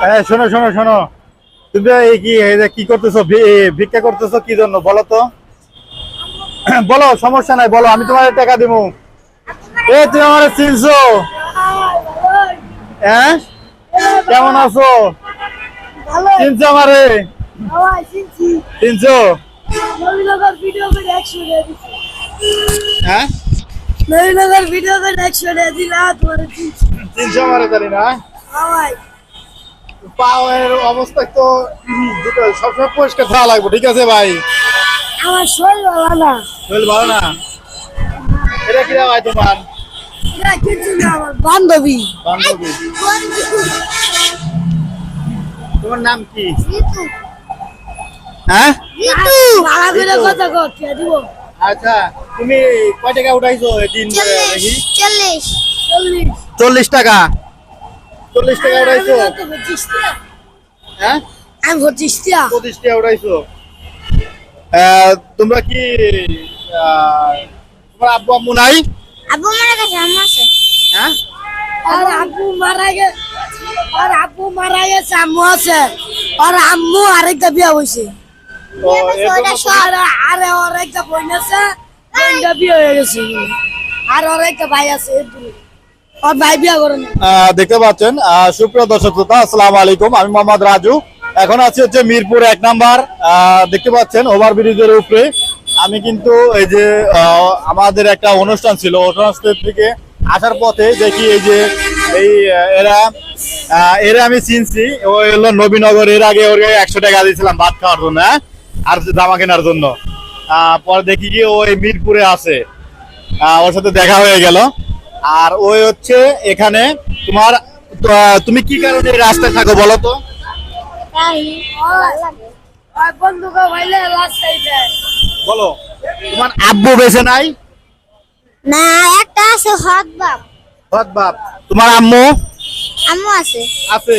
হ্যাঁ শোনো শোনো শোনো। তুমি এই কি কি করতেছো? ভিক্ষা করতেছো? কি জন্য? বলো তো। বলো সমস্যা নাই বলো আমি তোমার টাকা দিব এ তুমি আমার চিনছো? হ্যাঁ কেমন আছো? চিনছো আমারে? চিনছি? হ্যাঁ? নবীনগর ভিডিও করে একশো দিলা তোমার চিনছো। আমারে জানি না। পাওয়ের অবস্থা তো সবসময় পরিষ্কার থাকা লাগবে ঠিক আছে ভাই? আমার শরীর ভালো না। শরীর ভালো না? এটা কি ভাই তোমার? বান্ধবী। বান্ধবী। তোমার নাম কি? হ্যাঁ? কথা দিব? আচ্ছা তুমি কয় টাকা উঠাইছো দিন চল্লিশ টাকা? চল্লিশ টাকা উঠাইছো হ্যাঁ? আমি পঁচিশ টাকা পঁচিশ টাকা উঠাইছো তোমরা কি তোমার আব্বু আম্মু নাই? আব্বু মারা গেছে আম্মু আছে। হ্যাঁ? আর আব্বু মারা গে আর আব্বু মারা গেছে আম্মু আছে। আর আম্মু আরেকটা বিয়া হয়েছে তো এর জন্য তুমি- আর আরে ওর বোন আছে বোনটা বিয়ে হয়ে গেছে। আর ওর একটা ভাই আছে দেখতে পাচ্ছেন সুপ্রিয় দর্শক শ্রোতা, আসসালামু আলাইকুম। আমি মোহাম্মদ রাজু। এখন আছি হচ্ছে মিরপুর এক নাম্বার। দেখতে পাচ্ছেন ওভার ব্রিজের উপরে। আমি কিন্তু এই যে আমাদের একটা অনুষ্ঠান ছিল অনুষ্ঠান থেকে আসার পথে দেখি এই যে, এই এরা এরা আমি চিনছি। ও হলো নবীনগর, এর আগে ওর একশো টাকা দিয়েছিলাম ভাত খাওয়ার জন্য হ্যাঁ? আর জামা কেনার জন্য। পরে দেখি কি ওই মিরপুরে আছে। ওর সাথে দেখা হয়ে গেল। আর ওই হচ্ছে এখানে তোমার তুমি কি কারণে এই রাস্তায় থাকো বলো তো? বলো তোমার আব্বু বেঁচে নাই? না একটা আছে হট বাপ। হত বাপ। তোমার আম্মু? আম্মু আছে। আছে?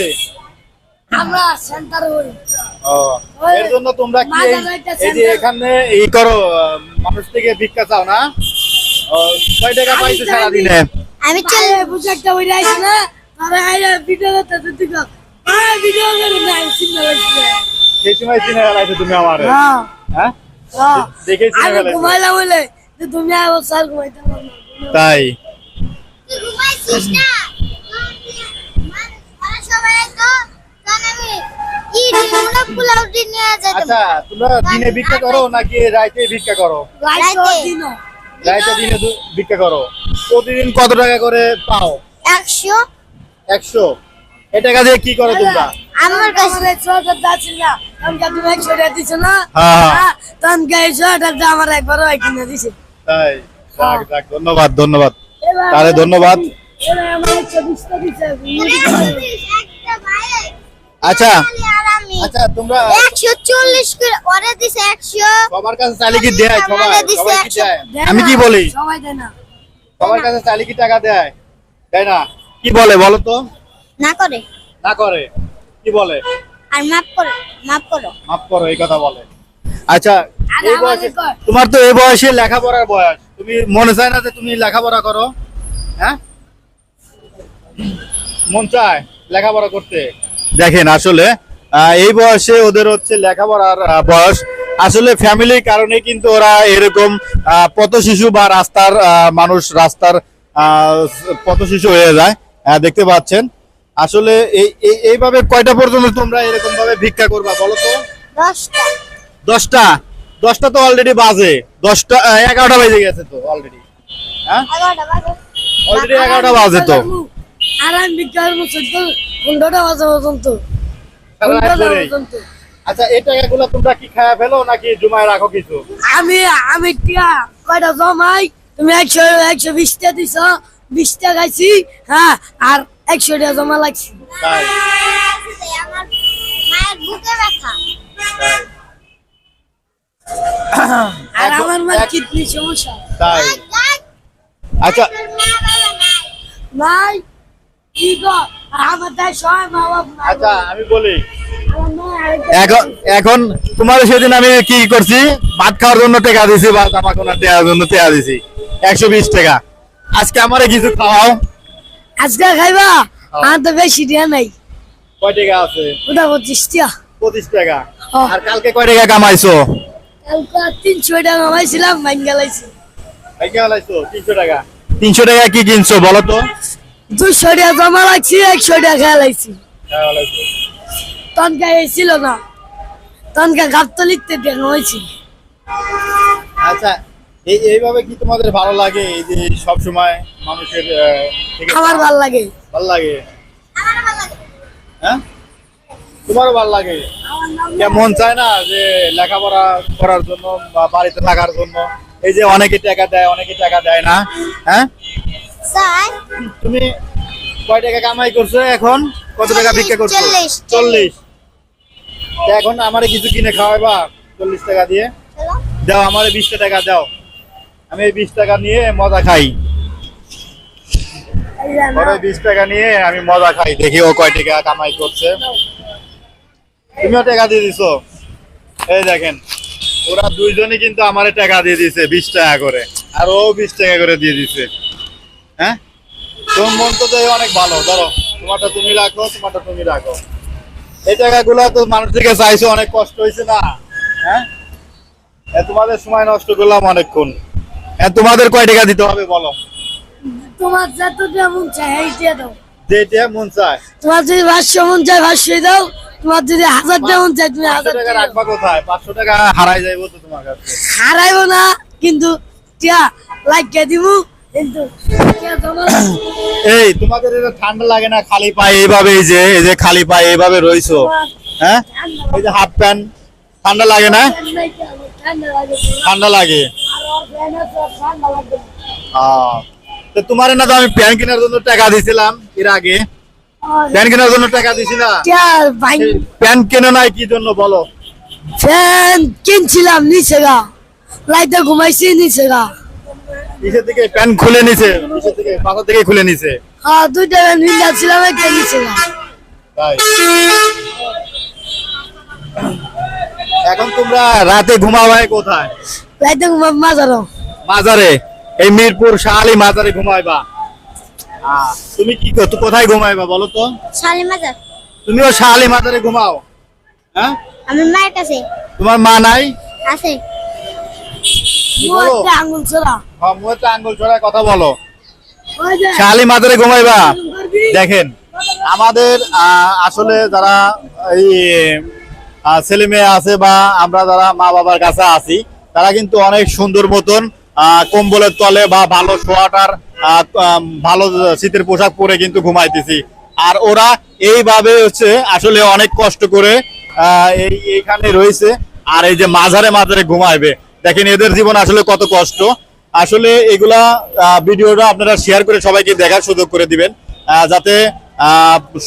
আমরা সেন্টার হই ও, এর জন্য তোমরা কি এই- যে এখানে এই করো মানুষ থেকে ভিক্ষা চাও না? কয় টাকা পাইছো আমি সারাদিনে? আমি চল চলে বুঝে একটা ওই রাইছে না আরে আইরা ভিডিও করতে তো তুই আরে ভিডিও করে না সিনেমা হইছে সেই সময় চিনে ফেলাইছো তুমি আমার। হ্যাঁ। হ্যাঁ? হ্যাঁ। দেখে চিনে আমি ফেলাইছো ঘুমাইলাম বলে যে তুমি আবার স্যার ঘুমাইতে পারো তাই। ঘুমাইছিস না? আচ্ছা তোমরা দিনে ভিক্ষা করো নাকি রাইতে ভিক্ষা করো? রাইতে। রাইতে। দিন রাইতে দিনে ভিক্ষা করো। প্রতিদিন কত টাকা করে পাও? একশো। একশো? এ টাকা দিয়ে কি করো তোমরা? আমার কাছে ছোট যাচ্ছি না তুমি একশো টাকা দিছ না? হ্যাঁ। হ্যাঁ, তখন গাইছো এটা আমার একবার ওই কিনে দিছে। তাই? ধন্যবাদ ধন্যবাদ। তাহলে ধন্যবাদ। আচ্ছা। আচ্ছা তোমরা একশো চল্লিশ করে ওরে দিছে একশো। সবার কাছে চাইলে কি দেয়? সবাই সবাই কি দেয়? দেয় আমি কি বলি? সবাই দেয় না। সবার কাছে চাইলে কি টাকা দেয়? দেয় না। কি বলে বলো তো? না করে। না করে। কি বলে? আর মাফ করো মাফ করো। মাফ করো এই কথা বলে। আচ্ছা এই বয়সে তোমার তো এই বয়সে লেখাপড়ার বয়স। তুমি মনে চায় না যে তুমি লেখাপড়া করো? হ্যাঁ? মন চায় লেখাপড়া করতে? দেখেন আসলে এই বয়সে ওদের হচ্ছে লেখাপড়ার বয়স। আসলে ফ্যামিলির কারণে কিন্তু ওরা এরকম পথ শিশু বা রাস্তার মানুষ রাস্তার পথ শিশু হয়ে যায়। দেখতে পাচ্ছেন। আসলে এই এই- এইভাবে কয়টা পর্যন্ত তোমরা এরকম ভাবে ভিক্ষা করবা বলো তো? দশটা। দশটা? তো অলরেডি বাজে। দশটা এগারোটা বেজে গেছে তো অলরেডি হ্যাঁ? অলরেডি এগারোটা বাজে তো। আর আমি চোদ্দ পনেরোটা বাজে পর্যন্ত। আচ্ছা এই টাকাগুলো তোমরা কি খায়া ফেলো নাকি জমায় রাখো কিছু? আমি আমি টিয়া কয়টা জমাই? তুমি একশো একশো বিশটা দিছ বিশটা খাইছি হ্যাঁ আর একশো টাকা জমা লাগছি। ব্যথা তাই, আর আমার মা এক- কিডনি সমস্যা। তাই। আচ্ছা। নাই কি গো? আমার তাই সবাই মা বাবা। আচ্ছা আমি বলি এখন এখন তোমার সেদিন আমি কি করছি? ভাত খাওয়ার জন্য টাকা দিছি বা জামা কোনার টাকার জন্য টাকা দিছি। একশো বিশ টাকা। আজকে আমারে কিছু খাওয়াও। আজকে খাইবা? আমার তো বেশি দিয়া নাই। কয় টাকা আছে? ওটা পঁচিশ টাকা। আর কালকে কয় টাকা কামাইছো? কালকে তিনশো টাকা তিনশো টাকা। তিনশো টাকা কি কিনছো বলো তো? দুশো টাকা জমা লাগছি একশো টাকা খেলাইছি হ্যাঁ, তনকা এসেছিল না। তনকা গাবতলিতে দেখা হয়েছিল আচ্ছা এই এইভাবে কি তোমাদের ভালো লাগে? এই যে সব সময় মানুষের আমার ভালো লাগে। ভালো লাগে? হ্যাঁ? তোমারও ভালো লাগে? কে মন চায় না যে লেখাপড়া করার জন্য বা বাড়িতে থাকার জন্য? এই যে অনেকে টাকা দেয় অনেকে টাকা দেয় না। হ্যাঁ? তুমি কয় টাকা কামাই করছ এখন? কত টাকা ভিক্ষা করছ? চল্লিশ, এখন আমারে কিছু কিনে খাওয়াইবা, চল্লিশ টাকা দিয়ে। দাও, আমারে বিশটা টাকা দাও। আমি এই বিশ টাকা নিয়ে মজা খাই। বিশ টাকা নিয়ে আমি মজা খাই। দেখি ও কয় টাকা কামাই করছে। তুমিও টাকা দিয়ে দিছো? এই দেখেন, ওরা দুইজনই কিন্তু আমারে টাকা দিয়ে দিছে, বিশ টাকা করে। আর ও বিশ টাকা করে দিয়ে দিছে। হ্যাঁ? তোমার মন তো অনেক ভালো। ধরো, তোমারটা তুমি রাখো, তোমারটা তুমি রাখো। এই টাকাগুলো তো মানুষ থেকে চাইছো অনেক কষ্ট হয়েছে না? হ্যাঁ? তোমাদের সময় নষ্ট করলাম অনেকক্ষণ। তোমাদের কয় টাকা দিতে হবে বলো? তোমার মন চাই এইটা দাও। যেটা মন চায়। তোমার যদি পাঁচশো মন দাও। তোমার যদি হাজার টাকা মন তুমি হাজার টাকা রাখবা কোথায়? পাঁচশো টাকা হারাই যাইবো তো তোমার কাছে। হারাইবো না কিন্তু লাইকে দিব এই, তোমাদের এটা ঠান্ডা লাগে না খালি পায়ে? এইভাবে এই যে এই যে খালি পায়ে এইভাবে রইছো হ্যাঁ? এই যে হাফ প্যান্ট, ঠান্ডা লাগে না? ঠান্ডা লাগে। তো তোমার না তো আমি প্যান্ট কেনার জন্য টাকা দিছিলাম এর আগে। প্যান্ট কেনার জন্য টাকা দিছি না? প্যান্ট কেনো নাই কি জন্য বলো? ফ্যান কিনছিলাম নিচে গা। লাইটে ঘুমাইছি নিচে গা। নিচে থেকে প্যান্ট খুলে নিছে নিচে থেকে থেকে খুলে নিছে। হ্যাঁ দুইটা তাই। এখন তোমরা রাতে কোথায়? মাজারো মাজারে এই মিরপুর শাহালি মাজারে ঘুমাইবা। তুমি কি কর- তো কোথায় ঘুমাইবা বলো তো? শালি মাজার। তুমিও শাহালি মাজারে ঘুমাও। হ্যাঁ? মায়ের কাছে। তোমার মা নাই? আছে। বলো? মুখে আঙুল হ্যাঁ, আঙ্গুল ছড়ায় কথা বলো। ওই যে ঘুমাইবা। দেখেন আমাদের আসলে যারা এই ছেলে মেয়ে আছে বা আমরা যারা মা বাবার কাছে আছি তারা কিন্তু অনেক সুন্দর মতন কম্বলের তলে বা ভালো সোয়াটার ভালো শীতের পোশাক পরে কিন্তু ঘুমাইতেছি। আর ওরা এইভাবে হচ্ছে আসলে অনেক কষ্ট করে আহ, এই এইখানে রয়েছে। আর এই যে মাঝারে মাঝারে ঘুমাইবে। দেখেন এদের জীবন আসলে কত কষ্ট। আসলে এগুলা ভিডিওটা আপনারা শেয়ার করে সবাইকে দেখার সুযোগ করে দিবেন যাতে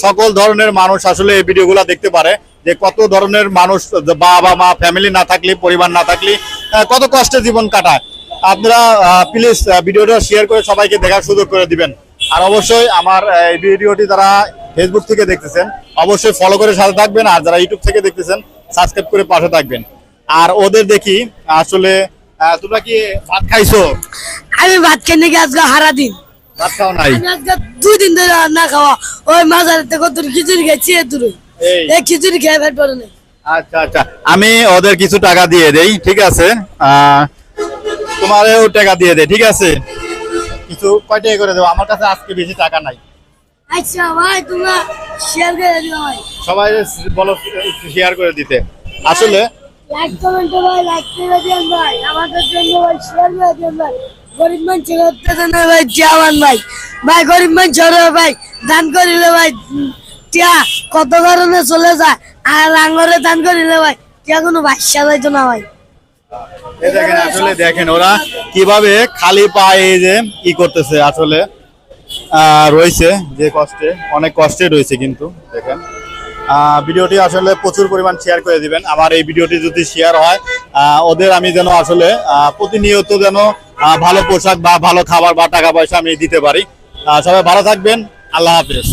সকল ধরনের মানুষ আসলে এই ভিডিওগুলো দেখতে পারে, যে কত ধরনের মানুষ বাবা মা ফ্যামিলি না থাকলে, পরিবার না থাকলে কত কষ্টে জীবন কাটায়। আপনারা প্লিজ ভিডিওটা শেয়ার করে সবাইকে দেখার সুযোগ করে দিবেন। আর অবশ্যই আমার এই ভিডিওটি যারা ফেসবুক থেকে দেখতেছেন, অবশ্যই ফলো করে সাথে থাকবেন, আর যারা ইউটিউব থেকে দেখতেছেন সাবস্ক্রাইব করে পাশে থাকবেন। আর ওদের দেখি, আসলে তোমরা কি ভাত খাইছো? আমি ভাত খেয়ে নাকি আজকে হারা দিন ভাত খাও নাই? আমি আজকে দুই দিন ধরে না খাওয়া। ওই মাজারে থেকে তোর খিচুড়ি খেয়েছি এ দূরে। এই। খিচুড়ি খেয়ে ফেট পড়ে নেই আচ্ছা আচ্ছা। আমি ওদের কিছু টাকা দিয়ে দেই ঠিক আছে? তোমারও টাকা দিয়ে দে ঠিক আছে? কিছু কয় টাকা করে দেবো? আমার কাছে আজকে বেশি টাকা নাই। আচ্ছা ভাই তোমরা শেয়ার করে দিও ভাই সবাই বলো শেয়ার করে দিতে। আসলে লাইক কমেন্ট ভাই লাইক করে দিন ভাই আমাদের জন্য ভাই শেয়ার করে দিন ভাই গরিব মানুষ করতে না ভাই জিয়াবান ভাই ভাই গরিব মানুষ ভাই দান করিলে ভাই টিয়া কত কারণে চলে যায়? আর আঙরে দান করিলে ভাই টিয়া কোনো বাসা যাইতো না ভাই দেখেন, আসলে দেখেন ওরা কীভাবে খালি পায়ে যে ই করতেছে, আসলে রয়েছে যে কষ্টে, অনেক কষ্টে রয়েছে কিন্তু, দেখেন। ভিডিওটি আসলে প্রচুর পরিমাণ শেয়ার করে দিবেন। আমার এই ভিডিওটি যদি শেয়ার হয় ওদের আমি যেন আসলে প্রতিনিয়ত যেন ভালো পোশাক বা ভালো খাবার বা টাকা পয়সা আমি দিতে পারি। সবাই ভালো থাকবেন। আল্লাহ হাফেজ।